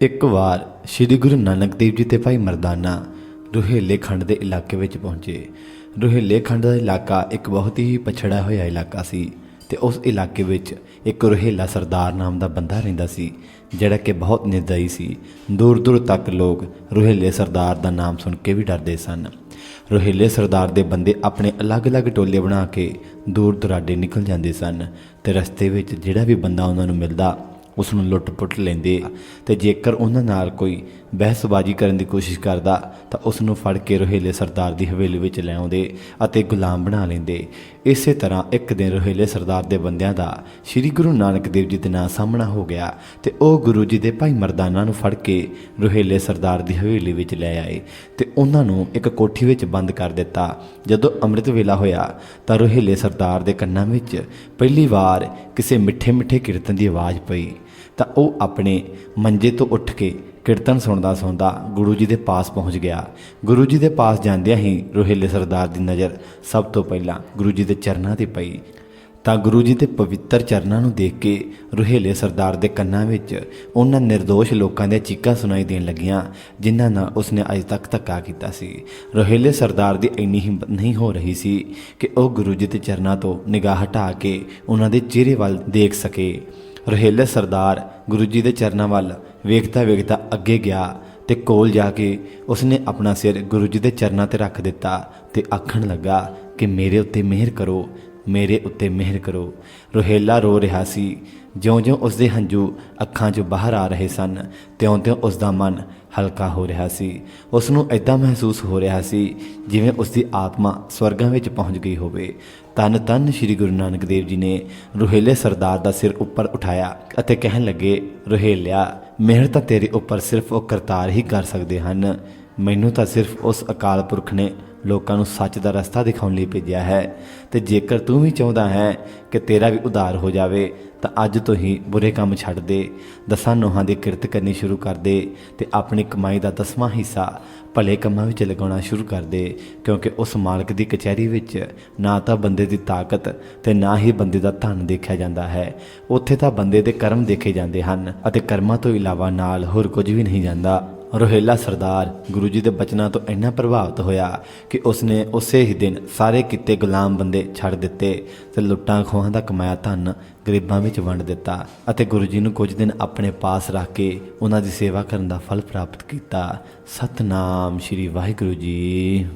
ਇੱਕ ਵਾਰ ਸ੍ਰੀ ਗੁਰੂ ਨਾਨਕ ਦੇਵ ਜੀ ਤੇ ਭਾਈ ਮਰਦਾਨਾ ਰੋਹਿਲੇ ਖੰਡ ਦੇ ਇਲਾਕੇ ਵਿੱਚ ਪਹੁੰਚੇ। ਰੋਹਿਲੇ ਖੰਡ ਦਾ ਇਲਾਕਾ ਇੱਕ ਬਹੁਤ ਹੀ ਪਛੜਾ ਹੋਇਆ ਇਲਾਕਾ ਸੀ ਤੇ ਉਸ ਇਲਾਕੇ ਵਿੱਚ ਇੱਕ ਰੋਹਿਲਾ ਸਰਦਾਰ ਨਾਮ ਦਾ ਬੰਦਾ ਰਹਿੰਦਾ ਸੀ, ਜਿਹੜਾ ਕਿ ਬਹੁਤ ਨਿਰਦਈ ਸੀ। ਦੂਰ ਦੂਰ ਤੱਕ ਲੋਕ ਰੋਹੇਲੇ ਸਰਦਾਰ ਦਾ ਨਾਮ ਸੁਣ ਕੇ ਵੀ ਡਰਦੇ ਸਨ। ਰੋਹੇਲੇ ਸਰਦਾਰ ਦੇ ਬੰਦੇ ਆਪਣੇ ਅਲੱਗ-ਅਲੱਗ ਟੋਲੇ ਬਣਾ ਕੇ ਦੂਰ ਦੁਰਾਡੇ ਨਿਕਲ ਜਾਂਦੇ ਸਨ ਤੇ ਰਸਤੇ ਵਿੱਚ ਜਿਹੜਾ ਵੀ ਬੰਦਾ ਉਹਨਾਂ ਨੂੰ ਮਿਲਦਾ ਉਸ ਨੂੰ ਲੁੱਟ-ਪੁੱਟ ਲੈਂਦੇ ਤੇ ਜੇਕਰ ਉਹਨਾਂ ਨਾਲ ਕੋਈ ਬਹਿਸਬਾਜ਼ੀ ਕਰਨ ਦੀ ਕੋਸ਼ਿਸ਼ ਕਰਦਾ, ਤਾਂ ਉਸ ਨੂੰ ਫੜ ਕੇ ਰੋਹੇਲੇ ਸਰਦਾਰ ਦੀ ਹਵੇਲੀ ਵਿੱਚ ਲੈ ਆਉਂਦੇ ਅਤੇ ਗੁਲਾਮ ਬਣਾ ਲੈਂਦੇ। ਇਸੇ ਤਰ੍ਹਾਂ ਇੱਕ ਦਿਨ ਰੋਹੇਲੇ ਸਰਦਾਰ ਦੇ ਬੰਦਿਆਂ ਦਾ ਸ੍ਰੀ ਗੁਰੂ ਨਾਨਕ ਦੇਵ ਜੀ ਦੇ ਨਾਲ ਸਾਹਮਣਾ ਹੋ ਗਿਆ ਤੇ ਉਹ ਗੁਰੂ ਜੀ ਦੇ ਭਾਈ ਮਰਦਾਨਾ ਨੂੰ ਫੜ ਕੇ ਰੋਹੇਲੇ ਸਰਦਾਰ ਦੀ ਹਵੇਲੀ ਵਿੱਚ ਲੈ ਆਏ ਤੇ ਉਹਨਾਂ ਨੂੰ ਇੱਕ ਕੋਠੀ ਵਿੱਚ ਬੰਦ ਕਰ ਦਿੱਤਾ। ਜਦੋਂ ਅੰਮ੍ਰਿਤ ਵੇਲਾ ਹੋਇਆ, ਤਾਂ ਰੋਹੇਲੇ ਸਰਦਾਰ ਦੇ ਕੰਨਾਂ ਵਿੱਚ ਪਹਿਲੀ ਵਾਰ ਕਿਸੇ ਮਿੱਠੇ ਮਿੱਠੇ ਕੀਰਤਨ ਦੀ ਆਵਾਜ਼ ਪਈ। ਤਾਂ ਉਹ ਆਪਣੇ ਮੰਜੇ ਤੋਂ ਉੱਠ ਕੇ ਕੀਰਤਨ ਸੁਣਦਾ ਸੁਣਦਾ ਗੁਰੂ ਜੀ ਦੇ ਪਾਸ ਪਹੁੰਚ ਗਿਆ। ਗੁਰੂ ਜੀ ਦੇ ਪਾਸ ਜਾਂਦਿਆਂ ਹੀ ਰੋਹਿਲੇ ਸਰਦਾਰ ਦੀ ਨਜ਼ਰ ਸਭ ਤੋਂ ਪਹਿਲਾਂ ਗੁਰੂ ਜੀ ਦੇ ਚਰਨਾਂ ਤੇ ਪਈ। ਤਾਂ ਗੁਰੂ ਜੀ ਦੇ ਪਵਿੱਤਰ ਚਰਨਾਂ ਨੂੰ ਦੇਖ ਕੇ ਰੁਹੇਲੇ ਸਰਦਾਰ ਦੇ ਕੰਨਾਂ ਵਿੱਚ ਉਹਨਾਂ નિર્ਦੋਸ਼ ਲੋਕਾਂ ਦੀਆਂ ਚੀਕਾਂ ਸੁਣਾਈ ਦੇਣ ਲੱਗੀਆਂ, ਜਿਨ੍ਹਾਂ ਨਾਲ ਉਸਨੇ ਅਜੇ ਤੱਕ ਧੱਕਾ ਕੀਤਾ ਸੀ। ਰੋਹਿਲੇ ਸਰਦਾਰ ਦੀ ਇੰਨੀ ਹਿੰਮਤ ਨਹੀਂ ਹੋ ਰਹੀ ਸੀ ਕਿ ਉਹ ਗੁਰੂ ਜੀ ਦੇ ਚਰਨਾਂ ਤੋਂ ਨਿਗਾਹ ਹਟਾ ਕੇ ਉਹਨਾਂ ਦੇ ਚਿਹਰੇ ਵੱਲ ਦੇਖ ਸਕੇ। ਰੋਹੇਲੇ ਸਰਦਾਰ ਗੁਰੂ ਜੀ ਦੇ ਚਰਨਾਂ ਵੱਲ ਵੇਖਦਾ ਵੇਖਦਾ ਅੱਗੇ ਗਿਆ ਤੇ ਕੋਲ ਜਾ ਕੇ ਉਸਨੇ ਆਪਣਾ ਸਿਰ ਗੁਰੂ ਜੀ ਦੇ ਚਰਨਾਂ ਤੇ ਰੱਖ ਦਿੱਤਾ ਤੇ ਆਖਣ ਲੱਗਾ ਕਿ ਮੇਰੇ ਉੱਤੇ ਮਿਹਰ ਕਰੋ, ਮੇਰੇ ਉੱਤੇ ਮਿਹਰ ਕਰੋ। ਰੋਹੇਲਾ ਰੋ ਰਿਹਾ ਸੀ। ਜਿਉਂ-ਜਿਉਂ ਉਸਦੇ ਹੰਝੂ ਅੱਖਾਂ 'ਚੋਂ ਬਾਹਰ ਆ ਰਹੇ ਸਨ, ਤਿਉਂ-ਤਿਉਂ ਉਸਦਾ ਮਨ ਹਲਕਾ ਹੋ ਰਿਹਾ ਸੀ। ਉਸ ਨੂੰ ਐਦਾਂ ਮਹਿਸੂਸ ਹੋ ਰਿਹਾ ਸੀ ਜਿਵੇਂ ਉਸ ਦੀ ਆਤਮਾ ਸਵਰਗਾਂ ਵਿੱਚ ਪਹੁੰਚ ਗਈ ਹੋਵੇ। ਤਨ ਤਨ ਸ੍ਰੀ ਗੁਰੂ ਨਾਨਕ ਦੇਵ ਜੀ ਨੇ ਰੋਹੇਲੇ ਸਰਦਾਰ ਦਾ ਸਿਰ ਉੱਪਰ ਉਠਾਇਆ ਅਤੇ ਕਹਿਣ ਲੱਗੇ, ਰੋਹੇਲਿਆ, ਮਿਹਰ ਤਾਂ ਤੇਰੇ ਉੱਪਰ ਸਿਰਫ ਉਹ ਕਰਤਾਰ ਹੀ ਕਰ ਸਕਦੇ ਹਨ। ਮੈਨੂੰ ਤਾਂ ਸਿਰਫ ਉਸ ਅਕਾਲ ਪੁਰਖ ਨੇ ਲੋਕਾਂ ਨੂੰ ਸੱਚ ਦਾ ਰਸਤਾ ਦਿਖਾਉਣ ਲਈ ਭੇਜਿਆ ਹੈ। ਤੇ ਜੇਕਰ ਤੂੰ ਵੀ ਚਾਹੁੰਦਾ ਹੈ ਕਿ ਤੇਰਾ ਵੀ ਉਧਾਰ ਹੋ ਜਾਵੇ, ਤਾਂ ਅੱਜ ਤੋਂ ਹੀ ਬੁਰੇ ਕੰਮ ਛੱਡ ਦੇ। ਦਸਾਂ ਨੋਹਾਂ ਦੀ ਕਿਰਤ ਕਰਨੀ ਸ਼ੁਰੂ ਕਰ ਦੇ ਤੇ ਆਪਣੀ ਕਮਾਈ ਦਾ ਦਸਵਾਂ ਹਿੱਸਾ ਭਲੇ ਕੰਮਾਂ ਵਿੱਚ ਲਗਾਉਣਾ ਸ਼ੁਰੂ ਕਰ ਦੇ। ਕਿਉਂਕਿ ਉਸ ਮਾਲਕ ਦੀ ਕਚਹਿਰੀ ਵਿੱਚ ਨਾ ਤਾਂ ਬੰਦੇ ਦੀ ਤਾਕਤ ਤੇ ਨਾ ਹੀ ਬੰਦੇ ਦਾ ਧਨ ਦੇਖਿਆ ਜਾਂਦਾ ਹੈ। ਉੱਥੇ ਤਾਂ ਬੰਦੇ ਦੇ ਕਰਮ ਦੇਖੇ ਜਾਂਦੇ ਹਨ ਅਤੇ ਕਰਮਾਂ ਤੋਂ ਇਲਾਵਾ ਨਾਲ ਹੋਰ ਕੁਝ ਵੀ ਨਹੀਂ ਜਾਂਦਾ। ਰੋਹਿਲਾ ਸਰਦਾਰ ਗੁਰੂ ਜੀ ਦੇ ਬਚਨਾਂ ਤੋਂ ਇੰਨਾ ਪ੍ਰਭਾਵਿਤ ਹੋਇਆ ਕਿ ਉਸਨੇ ਉਸੇ ਹੀ ਦਿਨ ਸਾਰੇ ਕਿਤੇ ਗੁਲਾਮ ਬੰਦੇ ਛੱਡ ਦਿੱਤੇ ਤੇ ਲੁੱਟਾਂ ਖੋਹਾਂ ਦਾ ਕਮਾਇਆ ਧਨ ਗਰੀਬਾਂ ਵਿੱਚ ਵੰਡ ਦਿੱਤਾ ਅਤੇ ਗੁਰੂ ਜੀ ਨੂੰ ਕੁਝ ਦਿਨ ਆਪਣੇ ਪਾਸ ਰੱਖ ਕੇ ਉਹਨਾਂ ਦੀ ਸੇਵਾ ਕਰਨ ਦਾ ਫਲ ਪ੍ਰਾਪਤ ਕੀਤਾ। ਸਤਨਾਮ ਸ੍ਰੀ ਵਾਹਿਗੁਰੂ ਜੀ।